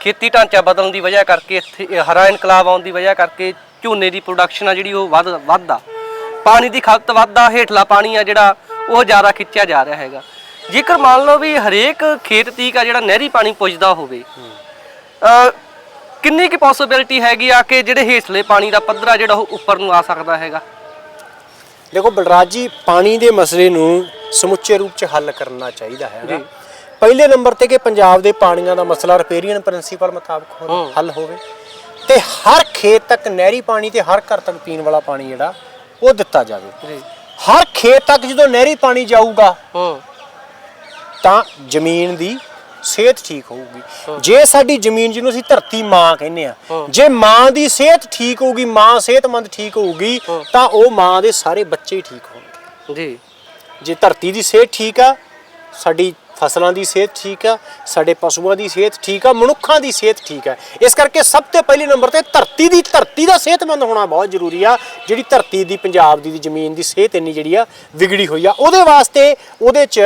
ਖੇਤੀ ਢਾਂਚਾ ਬਦਲਣ ਦੀ ਵਜ੍ਹਾ ਕਰਕੇ ਇੱਥੇ ਹਰਾ ਇਨਕਲਾਬ ਆਉਣ ਦੀ ਵਜ੍ਹਾ ਕਰਕੇ ਝੋਨੇ ਦੀ ਪ੍ਰੋਡਕਸ਼ਨ ਆ ਜਿਹੜੀ ਉਹ ਵੱਧ ਵੱਧਦਾ। ਪਾਣੀ ਦੀ ਖਪਤ ਵੱਧਦਾ ਹੇਠਲਾ ਪਾਣੀ ਆ ਜਿਹੜਾ ਉਹ ਜ਼ਿਆਦਾ ਖਿੱਚਿਆ ਜਾ ਰਿਹਾ ਹੈਗਾ। ਜੇਕਰ ਮੰਨ ਲਓ ਵੀ ਹਰੇਕ ਖੇਤ ਤੀਕ ਆ ਜਿਹੜਾ ਨਹਿਰੀ ਪਾਣੀ ਪੁੱਜਦਾ ਹੋਵੇ ਅ, ਕਿੰਨੀ ਕੁ ਪੋਸਿਬਿਲਿਟੀ ਹੈਗੀ ਆ ਕਿ ਜਿਹੜੇ ਹੇਠਲੇ ਪਾਣੀ ਦਾ ਪੱਧਰ ਜਿਹੜਾ ਉਹ ਉੱਪਰ ਨੂੰ ਆ ਸਕਦਾ ਹੈਗਾ? ਦੇਖੋ ਬਲਰਾਜ ਜੀ ਪਾਣੀ ਦੇ ਮਸਲੇ ਨੂੰ ਸਮੁੱਚੇ ਰੂਪ 'ਚ ਹੱਲ ਕਰਨਾ ਚਾਹੀਦਾ ਹੈ ਪਹਿਲੇ ਨੰਬਰ ਤੇ ਕਿ ਪੰਜਾਬ ਦੇ ਪਾਣੀਆਂ ਦਾ ਮਸਲਾ ਰਿਪੇਰੀਅਨ ਪ੍ਰਿੰਸੀਪਲ ਮੁਤਾਬਕ। ਹੱਲ ਹੋਵੇ। ਤੇ ਹਰ ਖੇਤ ਤੱਕ ਨਹਿਰੀ ਪਾਣੀ ਤੇ ਹਰ ਘਰ ਤੱਕ ਪੀਣ ਵਾਲਾ ਪਾਣੀ ਜਿਹੜਾ ਉਹ ਦਿੱਤਾ ਜਾਵੇ। ਹਰ ਖੇਤ ਤੱਕ ਜਦੋਂ ਨਹਿਰੀ ਪਾਣੀ ਜਾਊਗਾ ਤਾਂ ਜ਼ਮੀਨ ਦੀ ਸਿਹਤ ਠੀਕ ਹੋਊਗੀ। ਜੇ ਸਾਡੀ ਜ਼ਮੀਨ ਜਿਹਨੂੰ ਅਸੀਂ ਧਰਤੀ ਮਾਂ ਕਹਿੰਦੇ ਆ ਜੇ ਮਾਂ ਦੀ ਸਿਹਤ ਠੀਕ ਹੋਊਗੀ ਮਾਂ ਸਿਹਤਮੰਦ ਠੀਕ ਹੋਊਗੀ ਤਾਂ ਉਹ ਮਾਂ ਦੇ ਸਾਰੇ ਬੱਚੇ ਹੀ ਠੀਕ ਹੋਣਗੇ। ਜੀ। ਜੇ ਧਰਤੀ ਦੀ ਸਿਹਤ ਠੀਕ ਆ ਸਾਡੀ ਫਸਲਾਂ ਦੀ ਸਿਹਤ ਠੀਕ ਆ ਸਾਡੇ ਪਸ਼ੂਆਂ ਦੀ ਸਿਹਤ ਠੀਕ ਆ ਮਨੁੱਖਾਂ ਦੀ ਸਿਹਤ ਠੀਕ ਆ। ਇਸ ਕਰਕੇ ਸਭ ਤੋਂ ਪਹਿਲੇ ਨੰਬਰ ਤੇ ਧਰਤੀ ਦੀ ਧਰਤੀ ਦਾ ਸਿਹਤਮੰਦ ਹੋਣਾ ਬਹੁਤ ਜ਼ਰੂਰੀ ਆ ਜਿਹੜੀ ਧਰਤੀ ਦੀ ਪੰਜਾਬ ਦੀ ਜ਼ਮੀਨ ਦੀ ਸਿਹਤ ਇੰਨੀ ਜਿਹੜੀ ਆ ਵਿਗੜੀ ਹੋਈ ਆ। ਉਹਦੇ ਵਾਸਤੇ ਉਹਦੇ 'ਚ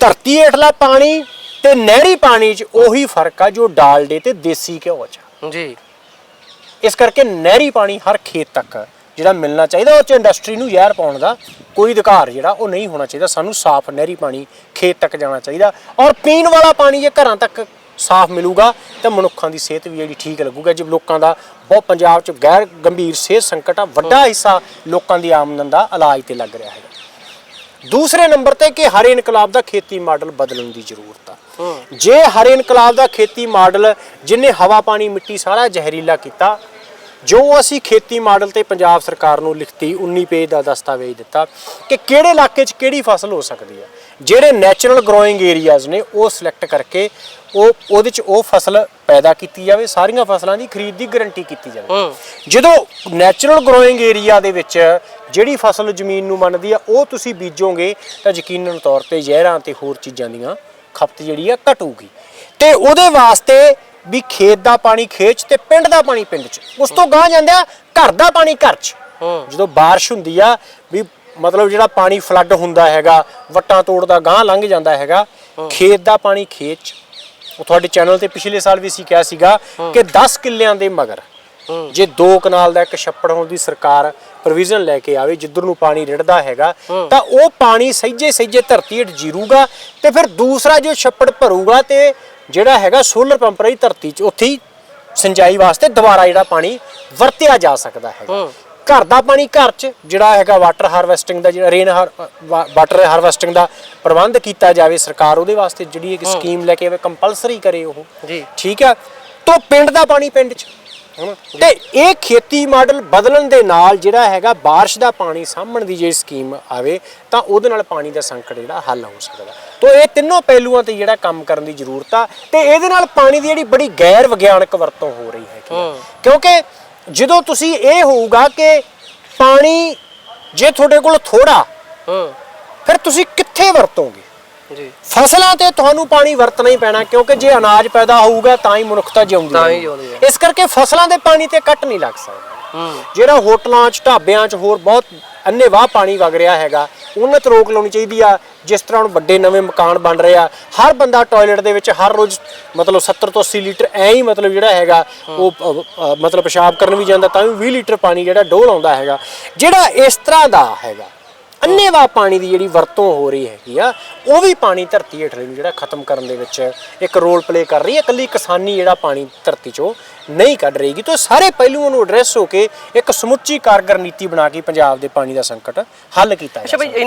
ਧਰਤੀ ਹੇਠਲਾ ਪਾਣੀ ਤੇ ਨਹਿਰੀ ਪਾਣੀ 'ਚ ਉਹੀ ਫ਼ਰਕ ਆ ਜੋ ਡਾਲਡੇ ਤੇ ਦੇਸੀ ਘਿਓ 'ਚ। ਜੀ। ਇਸ ਕਰਕੇ ਨਹਿਰੀ ਪਾਣੀ ਹਰ ਖੇਤ ਤੱਕ ਜਿਹੜਾ ਮਿਲਣਾ ਚਾਹੀਦਾ ਉਹ ਚ ਇੰਡਸਟਰੀ ਨੂੰ ਜ਼ਹਿਰ ਪਾਉਣ ਦਾ ਕੋਈ ਅਧਿਕਾਰ ਜਿਹੜਾ ਉਹ ਨਹੀਂ ਹੋਣਾ ਚਾਹੀਦਾ। ਸਾਨੂੰ ਸਾਫ਼ ਨਹਿਰੀ ਪਾਣੀ ਖੇਤ ਤੱਕ ਜਾਣਾ ਚਾਹੀਦਾ ਔਰ ਪੀਣ ਵਾਲਾ ਪਾਣੀ ਜੇ ਘਰਾਂ ਤੱਕ ਸਾਫ਼ ਮਿਲੂਗਾ ਤਾਂ ਮਨੁੱਖਾਂ ਦੀ ਸਿਹਤ ਵੀ ਜਿਹੜੀ ਠੀਕ ਲੱਗੂਗਾ। ਜੇ ਲੋਕਾਂ ਦਾ ਬਹੁਤ ਪੰਜਾਬ 'ਚ ਗੈਰ ਗੰਭੀਰ ਸਿਹਤ ਸੰਕਟ ਆ ਵੱਡਾ ਹਿੱਸਾ ਲੋਕਾਂ ਦੀ ਆਮਦਨ ਦਾ ਇਲਾਜ ਤੇ ਲੱਗ ਰਿਹਾ ਹੈਗਾ। ਦੂਸਰੇ ਨੰਬਰ ਤੇ ਕਿ ਹਰੇ ਇਨਕਲਾਬ ਦਾ ਖੇਤੀ ਮਾਡਲ ਬਦਲਣ ਦੀ ਜ਼ਰੂਰਤ ਆ। ਜੇ ਹਰੇ ਇਨਕਲਾਬ ਦਾ ਖੇਤੀ ਮਾਡਲ ਜਿਨੇ ਹਵਾ ਪਾਣੀ ਮਿੱਟੀ ਸਾਰਾ ਜ਼ਹਿਰੀਲਾ ਕੀਤਾ ਜੋ ਅਸੀਂ ਖੇਤੀ ਮਾਡਲ ਤੇ ਪੰਜਾਬ ਸਰਕਾਰ ਨੂੰ ਲਿਖਤੀ 19 ਪੇਜ ਦਾ ਦਸਤਾਵੇਜ਼ ਦਿੱਤਾ ਕਿ ਕਿਹੜੇ ਇਲਾਕੇ 'ਚ ਕਿਹੜੀ ਫਸਲ ਹੋ ਸਕਦੀ ਹੈ ਜਿਹੜੇ ਨੈਚੁਰਲ ਗਰੋਇੰਗ ਏਰੀਆਜ਼ ਨੇ ਉਹ ਸਿਲੈਕਟ ਕਰਕੇ ਉਹ ਉਹਦੇ 'ਚ ਉਹ ਫਸਲ ਪੈਦਾ ਕੀਤੀ ਜਾਵੇ ਸਾਰੀਆਂ ਫਸਲਾਂ ਦੀ ਖਰੀਦ ਦੀ ਗਾਰੰਟੀ ਕੀਤੀ ਜਾਵੇ। ਜਦੋਂ ਨੈਚੁਰਲ ਗਰੋਇੰਗ ਏਰੀਆ ਦੇ ਵਿੱਚ ਜਿਹੜੀ ਫਸਲ ਜ਼ਮੀਨ ਨੂੰ ਮੰਨਦੀ ਆ ਉਹ ਤੁਸੀਂ ਬੀਜੋਗੇ ਤਾਂ ਯਕੀਨਨ ਤੌਰ ਤੇ ਜ਼ਹਿਰਾਂ ਤੇ ਹੋਰ ਚੀਜ਼ਾਂ ਦੀਆਂ ਖਪਤ ਜਿਹੜੀ ਆ ਘਟੂਗੀ। ਤੇ ਉਹਦੇ ਵਾਸਤੇ ਵੀ ਖੇਤ ਦਾ ਪਾਣੀ ਖੇਤ 'ਚ ਤੇ ਪਿੰਡ ਦਾ ਪਾਣੀ ਪਿੰਡ 'ਚ। ਉਸ ਤੋਂ ਗਾਂ ਜਾਂਦਾ ਘਰ ਦਾ ਪਾਣੀ ਘਰ 'ਚ। ਜਦੋਂ ਬਾਰਿਸ਼ ਹੁੰਦੀ ਆ ਵੀ ਮਤਲਬ ਜਿਹੜਾ ਪਾਣੀ ਫਲੱਡ ਹੁੰਦਾ ਹੈਗਾ ਵੱਟਾਂ ਤੋੜਦਾ ਗਾਂ ਲੰਘ ਜਾਂਦਾ ਹੈਗਾ ਖੇਤ ਦਾ ਪਾਣੀ ਖੇਤ 'ਚ। ਉਹ ਤੁਹਾਡੇ ਚੈਨਲ ਤੇ ਪਿਛਲੇ ਸਾਲ ਵੀ ਅਸੀਂ ਕਿਹਾ ਸੀਗਾ ਕਿ 10 ਕਿੱਲਿਆਂ ਦੇ ਮਗਰ। ਜੇ ਦੋ ਕਨਾਲ ਦਾ ਇੱਕ ਛੱਪੜ ਹੋਣ ਦੀ ਸਰਕਾਰ ਪ੍ਰੋਵੀਜ਼ਨ ਲੈ ਕੇ ਆਵੇ ਜਿੱਧਰ ਨੂੰ ਪਾਣੀ ਰਿੜਦਾ ਹੈਗਾ ਤਾਂ ਉਹ ਪਾਣੀ ਸਹਿਜੇ ਸਹਿਜੇ ਧਰਤੀ ਹੇਠ ਜੀਰੂਗਾ ਤੇ ਫਿਰ ਦੂਸਰਾ ਜੋ ਛੱਪੜ ਭਰੂਗਾ ਤੇ ਜਿਹੜਾ ਹੈਗਾ ਸੋਲਰ ਪੰਪ ਰਾਹੀਂ ਧਰਤੀ 'ਚ ਉੱਥੇ ਹੀ ਸਿੰਜਾਈ ਵਾਸਤੇ ਦੁਬਾਰਾ ਜਿਹੜਾ ਪਾਣੀ ਵਰਤਿਆ ਜਾ ਸਕਦਾ ਹੈਗਾ। ਹੂੰ। ਘਰ ਦਾ ਪਾਣੀ ਘਰ 'ਚ ਜਿਹੜਾ ਹੈਗਾ ਵਾਟਰ ਹਾਰਵੈਸਟਿੰਗ ਦਾ ਜਿਹੜਾ ਰੇਨ ਵਾਟਰ ਹਾਰਵੈਸਟਿੰਗ ਦਾ ਪ੍ਰਬੰਧ ਕੀਤਾ ਜਾਵੇ ਸਰਕਾਰ ਉਹਦੇ ਵਾਸਤੇ ਜਿਹੜੀ ਇੱਕ ਸਕੀਮ ਲੈ ਕੇ ਆਵੇ ਕੰਪਲਸਰੀ ਕਰੇ ਉਹ। ਜੀ। ਠੀਕ ਆ? ਤੋਂ ਪਿੰਡ ਦਾ ਪਾਣੀ ਪਿੰਡ 'ਚ? ਤੇ ਇਹ ਖੇਤੀ ਮਾਡਲ ਬਦਲਣ ਦੇ ਨਾਲ ਜਿਹੜਾ ਹੈਗਾ ਬਾਰਿਸ਼ ਦਾ ਪਾਣੀ ਸਾਂਭਣ ਦੀ ਜੇ ਸਕੀਮ ਆਵੇ ਤਾਂ ਉਹਦੇ ਨਾਲ ਪਾਣੀ ਦਾ ਸੰਕਟ ਜਿਹੜਾ ਹੱਲ ਹੋ ਸਕਦਾ। ਤੋਂ ਇਹ ਤਿੰਨੋਂ ਪਹਿਲੂਆਂ ਤੇ ਜਿਹੜਾ ਕੰਮ ਕਰਨ ਦੀ ਜ਼ਰੂਰਤ ਆ ਤੇ ਇਹਦੇ ਨਾਲ ਪਾਣੀ ਦੀ ਜਿਹੜੀ ਬੜੀ ਗੈਰ ਵਿਗਿਆਨਕ ਵਰਤੋਂ ਹੋ ਰਹੀ ਹੈ ਹੂੰ। ਕਿਉਂਕਿ ਜਦੋਂ ਤੁਸੀਂ ਇਹ ਹੋਊਗਾ ਕਿ ਪਾਣੀ ਜੇ ਤੁਹਾਡੇ ਕੋਲ ਥੋੜਾ ਹੂੰ। ਫਿਰ ਤੁਸੀਂ ਕਿੱਥੇ ਵਰਤੋਗੇ? ਜੀ। ਫਸਲਾਂ ਤੇ ਤੁਹਾਨੂੰ ਪਾਣੀ ਵਰਤਣਾ ਹੀ ਪੈਣਾ ਕਿਉਂਕਿ ਜੇ ਅਨਾਜ ਪੈਦਾ ਹੋਊਗਾ ਤਾਂ ਹੀ ਮਨੁੱਖਤਾ ਜਿਉਂਦੀ ਤਾਂ ਹੀ ਰਹੇਗੀ। ਜਿਉਂਦੀ ਹੈ। ਇਸ ਕਰਕੇ ਫਸਲਾਂ ਦੇ ਪਾਣੀ ਤੇ ਕੱਟ ਨਹੀਂ ਲੱਗ ਸਕਦਾ। ਜਿਹੜਾ ਹੋਟਲਾਂ 'ਚ ਢਾਬਿਆਂ 'ਚ ਹੋਰ ਬਹੁਤ ਅੰਨੇ ਵਾਹ ਪਾਣੀ ਵਗ ਰਿਹਾ ਹੈਗਾ ਉਹਨਾਂ ਤੇ ਰੋਕ ਲਾਉਣੀ ਚਾਹੀਦੀ ਆ ਜਿਸ ਤਰ੍ਹਾਂ ਹੁਣ ਵੱਡੇ ਨਵੇਂ ਮਕਾਨ ਬਣ ਰਹੇ ਆ। ਹਰ ਬੰਦਾ ਟਾਇਲਟ ਦੇ ਵਿੱਚ ਹਰ ਰੋਜ਼ ਮਤਲਬ 70 ਤੋਂ 80 ਲੀਟਰ ਐ ਹੀ ਮਤਲਬ ਜਿਹੜਾ ਹੈਗਾ ਉਹ ਮਤਲਬ ਪਿਸ਼ਾਬ ਕਰਨ ਵੀ ਜਾਂਦਾ ਤਾਂ ਵੀ 20 ਲੀਟਰ ਪਾਣੀ ਜਿਹੜਾ ਡੋਲ ਆਉਂਦਾ ਹੈਗਾ। ਜਿਹੜਾ ਇਸ ਤਰ੍ਹਾਂ ਦਾ ਹੈਗਾ ਅੰਨੇਵਾ ਪਾਣੀ ਦੀ ਜਿਹੜੀ ਵਰਤੋਂ ਹੋ ਰਹੀ ਹੈਗੀ ਆ ਉਹ ਵੀ ਪਾਣੀ ਧਰਤੀ ਹੇਠਲੇ ਨੂੰ ਜਿਹੜਾ ਖਤਮ ਕਰਨ ਦੇ ਵਿੱਚ ਇੱਕ ਰੋਲ ਪਲੇ ਕਰ ਰਹੀ ਹੈ। ਇਕੱਲੀ ਕਿਸਾਨੀ ਜਿਹੜਾ ਪਾਣੀ ਧਰਤੀ 'ਚੋਂ ਨਹੀਂ ਕੱਢ ਰਹੀਗੀ ਤਾਂ ਸਾਰੇ ਪਹਿਲੂਆਂ ਨੂੰ ਐਡਰੈਸ ਹੋ ਕੇ ਇੱਕ ਸਮੁੱਚੀ ਕਾਰਗਰ ਨੀਤੀ ਬਣਾ ਕੇ ਪੰਜਾਬ ਦੇ ਪਾਣੀ ਦਾ ਸੰਕਟ ਹੱਲ ਕੀਤਾ ਜਾ ਸਕਦਾ।